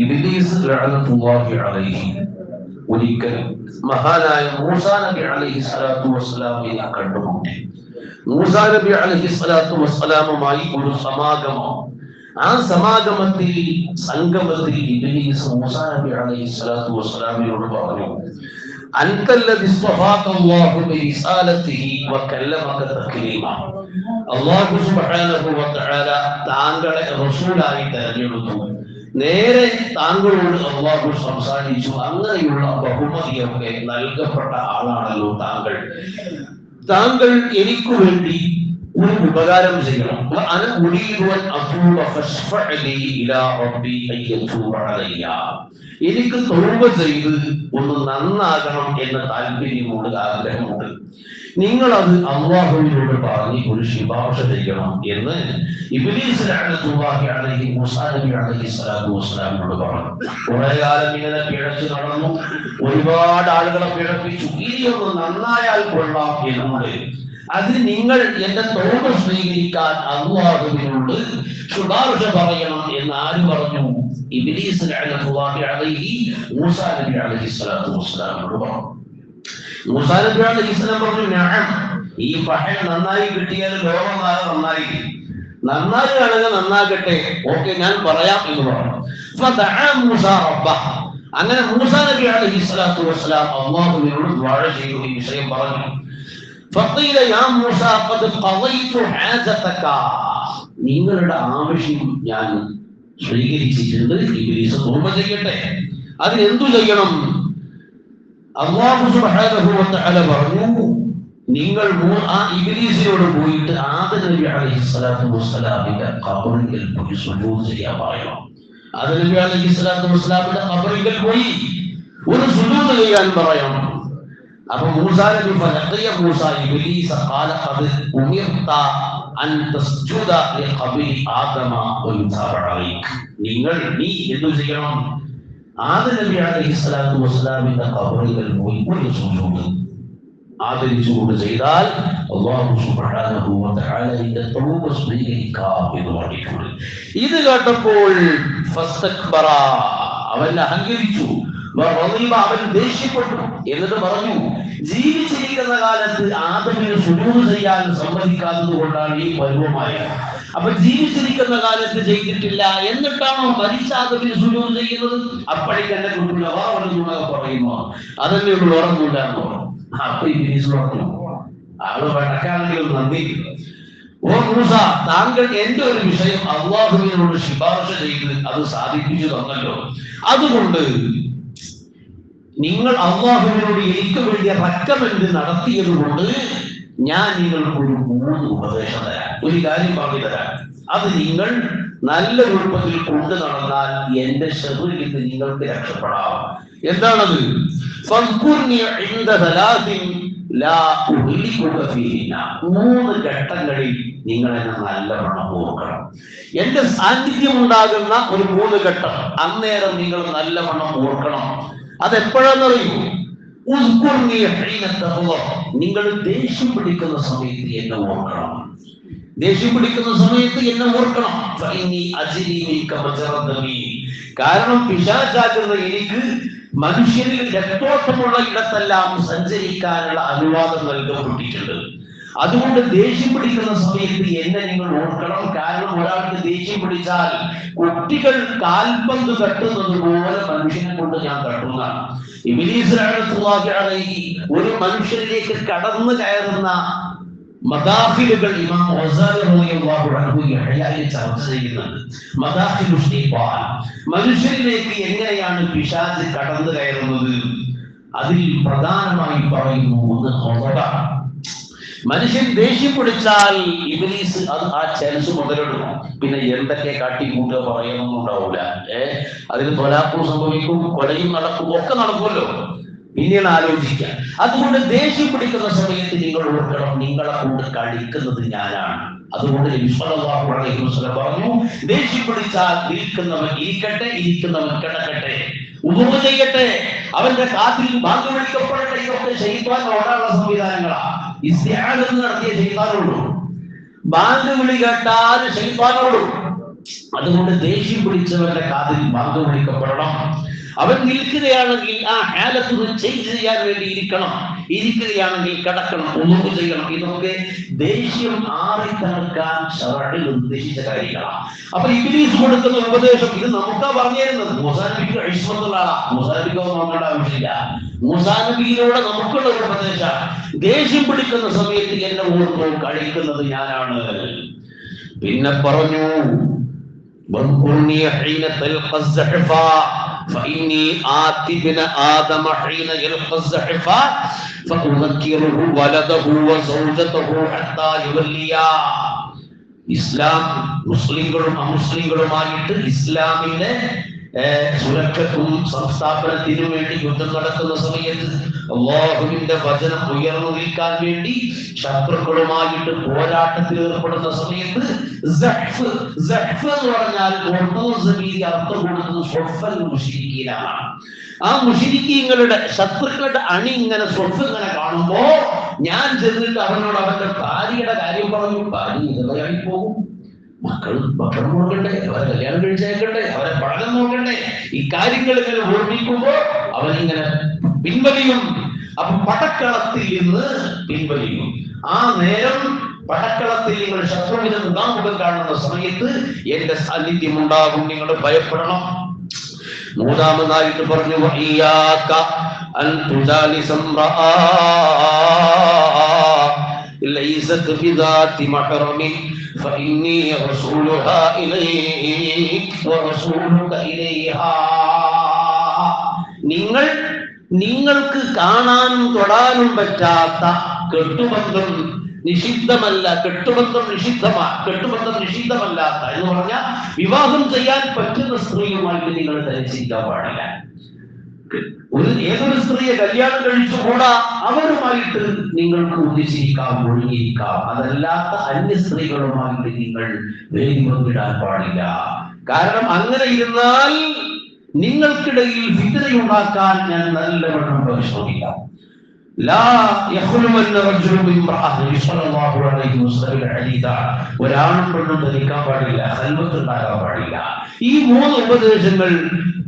ഇബിലീസ് അലൈഹി ഒരിക്കൽ മഹാനായ മൂസാ നബി അലൈഹി സ്വലാത്തു വസ്സലാമിനെ കണ്ടുമുട്ടി. മൂസാ നബി അലൈഹി സ്വലാത്തു വസ്സലാമുമായി ഒരു സമാഗമം. ആ സമാഗമത്തിൽ സംഗമത്തിൽ ഇബിലീസ് മൂസാ നബി അലൈഹി സ്വലാത്തു വസ്സലാമിനോട് പറഞ്ഞു അള്ളാഹു താങ്കളെ റസൂലായി തെരഞ്ഞെടുത്തു. നേരെ താങ്കളോട് അള്ളാഹു സംസാരിച്ചു. അങ്ങനെയുള്ള ബഹുമതിയൊക്കെ നൽകപ്പെട്ട ആളാണല്ലോ താങ്കൾ. താങ്കൾ എനിക്ക് വേണ്ടി ഒരു ഉപകാരം ചെയ്യണം. എനിക്ക് തോമ്പ ചെയ്ത് ഒന്ന് നന്നാകണം എന്ന താല്പര്യമുണ്ട് ആഗ്രഹമുണ്ട്. നിങ്ങൾ അത് അള്ളാഹുവിനോട് പറഞ്ഞ് ഒരു ശുപാർശ ചെയ്യണം എന്ന് ഇബ്ലീസ് ലഅനത്തുല്ലാഹി അലൈഹി മൂസാ നബി അലൈഹി സ്വലാത്തു വസ്സലാമിനോട് പറഞ്ഞു. കുറെ കാലം ഇങ്ങനെ പിഴച്ചു നടന്നു. ഒരുപാട് ആളുകളെ പിഴപ്പിച്ചു. ഇനി ഒന്ന് നന്നായാൽ കൊള്ളാം എന്നുണ്ട്. അതിന് നിങ്ങൾ എന്റെ തോട് സ്വീകരിക്കാൻ അള്ളാഹുവിനോട് ശുപാർശ പറയണം എന്ന് ആര് പറഞ്ഞു? ഇബ്ലീസ് പറഞ്ഞു. ഞാൻ ഈ പഹൽ നന്നായി കിട്ടിയാൽ ലോകമാകെ നന്നായി. നന്നായി നന്നാകുകയാണെങ്കിൽ നന്നാകട്ടെ. ഓക്കെ ഞാൻ പറയാം എന്ന് പറഞ്ഞു. അങ്ങനെ മൂസാ നബി അലൈഹി സ്വലാത്തു വസ്സലാം അള്ളാഹുവിനോട് ദ്വാഴ ഈ വിഷയം പറഞ്ഞു. നിങ്ങളുടെ ആവശ്യം ഞാൻ സ്വീകരിച്ചിട്ടുണ്ട്. ഇബ്ലീസ് തോമ ചെയ്യട്ടെ. അതിന് എന്തു ചെയ്യണം? അള്ളാഹു സുബ്ഹാനഹു വ തആല നിങ്ങൾ ആ ഇബ്ലീസിനോട് പോയിട്ട് ആദം നബി ഖബറിൽ പോയി ഖബറിൽ പോയി ഒരു സുജൂദ് ചെയ്യാൻ പറയണം. അപ്പൊ മൂസാ നബി ഫലഖിയ മൂസ ഇബ്ലീസ ഖാല ഖദ് ഉമിർത അൻ തസ്ജുദ ലിഖബരി ആദമ അലൈക് നിങ്ങൾ നീ എന്തു ചെയ്യണം? ആദം നബി അലൈഹി സ്വലാത്തു വസ്സലാമിന്റെ ഖബറിൽ പോയി ഒരു സുജൂദ് ആദരിച്ചുകൊണ്ട് ചെയ്താൽ അള്ളാഹു സുബ്ഹാനഹു വ തആലയുടെ തൗബ സ്വീകരിക്കാം എന്ന് പറഞ്ഞിട്ടുണ്ട്. ഇത് കേട്ടപ്പോൾ ഫസ്തക്ബറ അവൻ അഹങ്കരിച്ചു. അവൻ ദേഷ്യപ്പെട്ടു എന്നിട്ട് പറഞ്ഞു ജീവിച്ചിരിക്കുന്ന കാലത്ത് ആദമിന് സുജൂദ് ചെയ്യാൻ സമ്മതിക്കാത്തത് കൊണ്ടാണ് ഈ പരുവമായ അപ്പൊ ജീവിച്ചിരിക്കുന്ന കാലത്ത് ചെയ്തിട്ടില്ല എന്നിട്ടാണോ മരിച്ച ആദമിന് സുജൂദ് ചെയ്യുന്നത് അപ്പോഴേക്ക് എന്നെ കിട്ടില്ല വേറെ പറയുമോ അതല്ലേ ഉള്ളു പറഞ്ഞു അപ്പൊ ഇബിലീസ് പറഞ്ഞു ആൾ വഴക്കാണെങ്കിൽ നന്ദി ഓ മൂസ താങ്കൾ എന്റെ ഒരു വിഷയം അള്ളാഹുവിനോട് ശുപാർശ ചെയ്ത് അത് സാധിപ്പിച്ചു തന്നല്ലോ അതുകൊണ്ട് നിങ്ങൾ അള്ളാഹുവിനോട് എനിക്ക് വേണ്ടി റെക്കമെന്റ് നടത്തിയത് കൊണ്ട് ഞാൻ നിങ്ങൾക്ക് ഒരു മൂന്ന് ഉപദേശം തരാം. ഒരു കാര്യം പറഞ്ഞു തരാം. അത് നിങ്ങൾ നല്ല രൂപത്തിൽ കൊണ്ടു നടന്നാൽ എന്റെ ഷെറിൽ നിങ്ങൾക്ക് രക്ഷപ്പെടാം. എന്താണത്. മൂന്ന് ഘട്ടങ്ങളിൽ നിങ്ങൾ എന്നെ നല്ലവണ്ണം ഓർക്കണം. എന്റെ സാന്നിധ്യം ഉണ്ടാകുന്ന ഒരു മൂന്ന് ഘട്ടം. അന്നേരം നിങ്ങൾ നല്ലവണ്ണം ഓർക്കണം. തഖ്വ. നിങ്ങൾ ദേഷ്യം പിടിക്കുന്ന സമയത്ത് എന്നെ ഓർക്കണം. ദേഷ്യം പിടിക്കുന്ന സമയത്ത് എന്നെ ഓർക്കണം. കാരണം പിശാചാകുന്ന എനിക്ക് മനുഷ്യരിൽ രക്തോട്ടമുള്ള ഇടത്തെല്ലാം സഞ്ചരിക്കാനുള്ള അനുവാദം നൽകപ്പെട്ടിട്ടുണ്ട്. അതുകൊണ്ട് ദേഷ്യം പിടിക്കുന്ന സമയത്ത് എന്നെ നിങ്ങൾ ഓർക്കണം. കാരണം ഒരാൾക്ക് ദേഷ്യം പിടിച്ചാൽ കുട്ടികൾ കാൽപന്ത് തട്ടുന്നത് പോലെ മനുഷ്യനെ കൊണ്ട് ഞാൻ തട്ടുന്നതാണ്. ഇബ്ലീസ് റഹ്മത്തുള്ളാഹി അലൈഹി ഒരു മനുഷ്യരിലേക്ക് കടന്നു കയറുന്ന മദാഫിലുകൾ ഇമാം ചർച്ച ചെയ്യുന്നുണ്ട്. മനുഷ്യരിലേക്ക് എങ്ങനെയാണ് പിശാജ് കടന്നു കയറുന്നത്? അതിൽ പ്രധാനമായി പറയുന്നു ഒന്ന് ഖദബ മനുഷ്യൻ ദേഷ്യം പിടിച്ചാൽ ഇബിലീസ് അത് ആ ചാൻസ് മുതലെടുക്കും പിന്നെ എന്തൊക്കെ കാട്ടിക്കൂട്ടുക പറയണമെന്നും ഉണ്ടാവില്ല ഏ? അതിന് കൊലാപ്പും സംഭവിക്കും കൊലയും നടക്കും ഒക്കെ നടക്കുമല്ലോ. പിന്നീട് ആലോചിക്കാം അതുകൊണ്ട് ദേഷ്യം പിടിക്കുന്ന സമയത്ത് നിങ്ങൾ ഓർക്കണം നിങ്ങളെ കൊണ്ട് കളിക്കുന്നത് ഞാനാണ്. അതുകൊണ്ട് പറഞ്ഞു ദേഷ്യം പിടിച്ചാൽ ഇരിക്കുന്നവൻ ഇരിക്കട്ടെ ഇരിക്കുന്നവൻ കിടക്കട്ടെ. ഉപമ ചെയ്യട്ടെ. അവന്റെ കാത്തിൽ ഭാഗ്യ വിളിക്കപ്പെടട്ടെ ഇതൊക്കെ ശൈത്താൻ ഓടാനുള്ള സംവിധാനങ്ങളാ. നടത്തിയ ശൈത്താനുള്ളൂ ബാങ്ക് വിളി കേട്ടാൽ അതുകൊണ്ട് ദേഷ്യം പിടിച്ചവരുടെ കാതിൽ ബാങ്ക് വിളിക്കപ്പെടണം അവൻ നിൽക്കുകയാണെങ്കിൽ ആ ഹാലത്ത് ചേഞ്ച് ചെയ്യാൻ വേണ്ടി ഇരിക്കണം. ഇരിക്കുകയാണെങ്കിൽ കിടക്കണം ഒന്നും ചെയ്യണം. ഇതൊക്കെ ദേഷ്യം ആറി തണുക്കാൻ ശവറിൽ ഉദ്ദേശിച്ച കാര്യങ്ങളാണ് അപ്പൊ ഇംഗ്ലീഷ് കൊടുക്കുന്ന ഉപദേശം ഇത് നമുക്കാ പറഞ്ഞിരുന്നത്. മുസാനബിക്ക് ഐശ്വര്യമുള്ള ആളാ മുസാനബിക്ക് നോക്കേണ്ട ആവശ്യമില്ല. മുസാനബിയിലൂടെ നമുക്കുള്ള ഒരു ഉപദേശം ദേഷ്യം പിടിക്കുന്ന സമയത്ത് എന്നെ ഓർത്തോ കഴിക്കുന്നത് ഞാനാണ് പിന്നെ പറഞ്ഞു واذكرني حين تلقى الزحفا فإني آتي بن آدم حين يلقى الزحفا فأذكره ولده وزوجته حتى يوليا ഇസ്ലാം മുസ്ലിങ്ങളും അമുസ്ലിങ്ങളുമായിട്ട് ഇസ്ലാമിന്റെ ഏർ, സുരക്ഷക്കും സംസ്ഥാപനത്തിനും വേണ്ടി യുദ്ധം നടക്കുന്ന സമയത്ത് അള്ളാഹുവിന്റെ വചനം ഉയർന്നു നിൽക്കാൻ വേണ്ടി ശത്രുക്കളുമായിട്ട് പോരാട്ടത്തിൽ ഏർപ്പെടുന്ന സമയത്ത് എന്ന് പറഞ്ഞാൽ അർത്ഥം കൊടുക്കുന്നത് ആ മുഷിരിക്കീങ്ങളുടെ ശത്രുക്കളുടെ അണി ഇങ്ങനെ സ്വഫ് ഇങ്ങനെ കാണുമ്പോ ഞാൻ ചെന്നിട്ട് അവനോട് അവന്റെ ഭാര്യയുടെ കാര്യം പറഞ്ഞു. ഭാര്യ ഇതുവരെയായി പോകും മക്കൾ ഭക്ഷണം കൊടുക്കട്ടെ അവരെ കല്യാണം കഴിച്ചേക്കണ്ടേ അവരെ പഠനം നോക്കണ്ടേ ഈ കാര്യങ്ങൾ ഇങ്ങനെ ഓർമ്മിക്കുമ്പോ അവനിങ്ങനെ പിൻവലിയും. അപ്പൊ പടക്കളത്തിൽ നിന്ന് പിൻവലിയും. ആ നേരം പടക്കളത്തിൽ നിങ്ങൾ ശത്രുവിനെ മുഖാമുഖം കാണുന്ന സമയത്ത് എന്റെ സാന്നിധ്യം ഉണ്ടാകും. നിങ്ങൾ ഭയപ്പെടണം. മൂന്നാമതായിട്ട് പറഞ്ഞു അൻ തുജാലി ഇംറആ ലൈസത് ബിദാതി മഹറമിൻ فإني رسولها إليك ورسولك إليها നിങ്ങൾ നിങ്ങൾക്ക് കാണാനും തൊടാനും പറ്റാത്ത കെട്ടുബന്ധം നിഷിദ്ധമല്ല കെട്ടുബന്ധം നിഷിദ്ധമാ കെട്ടുബന്ധം നിഷിദ്ധമല്ലാത്ത എന്ന് പറഞ്ഞാൽ വിവാഹം ചെയ്യാൻ പറ്റുന്ന സ്ത്രീയുമായിട്ട് നിങ്ങൾ ധരിച്ചിരിക്കാൻ പാടില്ല ഒരു ഏതൊരു സ്ത്രീയെ കല്യാണം കഴിച്ചുകൂടാ അവരുമായിട്ട് നിങ്ങൾക്ക് ഒന്നിച്ചിരിക്കാം ഒഴുകിയിരിക്കാം അതല്ലാത്ത അന്യ സ്ത്രീകളുമായിട്ട് നിങ്ങൾ വേദിമം പാടില്ല. കാരണം അങ്ങനെ ഇരുന്നാൽ നിങ്ങൾക്കിടയിൽ വിദ്രയുണ്ടാക്കാൻ ഞാൻ നല്ലവണ്ണം പരിശ്രമിക്കാം ഒരാളും പെണ്ണും ധരിക്കാൻ പാടില്ല സൽമത്ത് ഉണ്ടാകാൻ പാടില്ല. ഈ മൂന്ന് ഉപദേശങ്ങൾ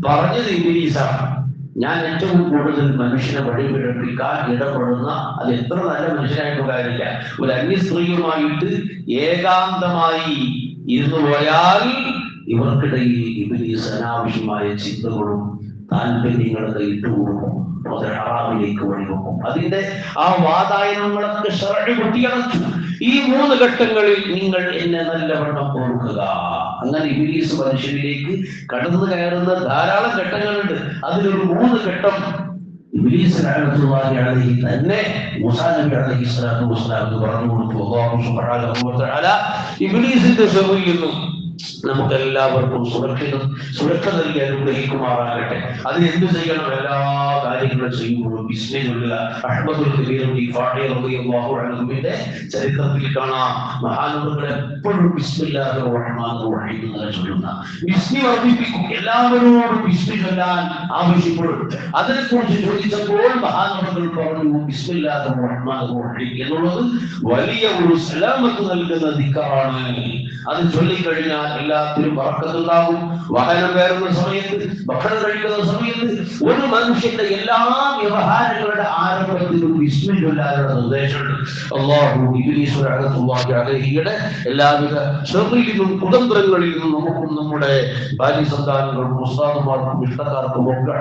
പറഞ്ഞത് ഇംഗ്ലീഷാണ് ഞാൻ ഏറ്റവും കൂടുതൽ മനുഷ്യനെ വഴിപിഴപ്പിക്കാൻ ഇടപെടുന്ന അത് എത്ര നല്ല മനുഷ്യനായിട്ട് കാര്യമില്ല ഒരു അന്യസ്ത്രീയുമായിട്ട് ഏകാന്തമായി ഇരുന്നു പോയാൽ ഇവർക്കിടയിൽ ഇബിലീസ് അനാവശ്യമായ ചിന്തകളും താല്പര്യങ്ങളൊക്കെ ഇട്ടുകൊടുക്കും. അത് ഹറാമിലേക്ക് വഴിവെക്കും. അതിന്റെ ആ വാതായനങ്ങളൊക്കെ ഷറഴ് കുട്ടിയടച്ചു ഈ മൂന്ന് ഘട്ടങ്ങളിൽ നിങ്ങൾ എന്നെ നല്ലവണ്ണം ഓർക്കുക. അങ്ങനെ ഇബിലീസ് മനുഷ്യനിലേക്ക് കടന്നു കയറുന്ന ധാരാളം ഘട്ടങ്ങളുണ്ട്. അതിലൊരു മൂന്ന് ഘട്ടം തന്നെ നബി പറഞ്ഞു കൊടുത്തു ഇബ്ലീസിന്റെ ഷെറിൽ നിന്നും സുരക്ഷിതം സുരക്ഷ നൽകി അനുഗ്രഹിക്കുമാറാകട്ടെ. അതിന് എന്ത് ചെയ്യണം? എല്ലാ കാര്യങ്ങളും ചെയ്യുമ്പോഴും ബിസ്മി ചൊല്ലുക അഹ്മദുൽ അൻഹുവിന്റെ ചരിത്രത്തിൽ കാണാം. മഹാനവറുകൾ എപ്പോഴും എന്ന് ചൊല്ലുന്ന. ബിസ്മി വർദ്ധിപ്പിക്കും. എല്ലാവരോടും ബിസ്മി ചൊല്ലാൻ ആവശ്യപ്പെടും. അതിനെക്കുറിച്ച് ചോദിച്ചപ്പോൾ മഹാനവറുകൾ പറഞ്ഞു റഹീം എന്നുള്ളത് വലിയ ഒരു സലാമത്ത് നൽകുന്ന ദിക്കാണ് അത് ചൊല്ലിക്കഴിഞ്ഞാൽ എല്ലാത്തിനും വറക്കത്തുണ്ടാകും വാഹനം കയറുന്ന സമയത്ത് ഭക്ഷണം കഴിക്കുന്ന സമയത്ത് ഒരു മനുഷ്യന്റെ എല്ലാ വ്യവഹാരങ്ങളുടെ വിസ്മയം ചൊല്ലാനുള്ള നിർദ്ദേശമുണ്ട്. അള്ളാഹു എല്ലാവിധ ശ്രമയിലും കുതന്ത്രങ്ങളിൽ നിന്നും നമുക്കും നമ്മുടെ ഭാര്യ സന്താനങ്ങൾക്കും ഉസ്താദുമാർക്കും ഇഷ്ടക്കാർക്കും ഒക്കെ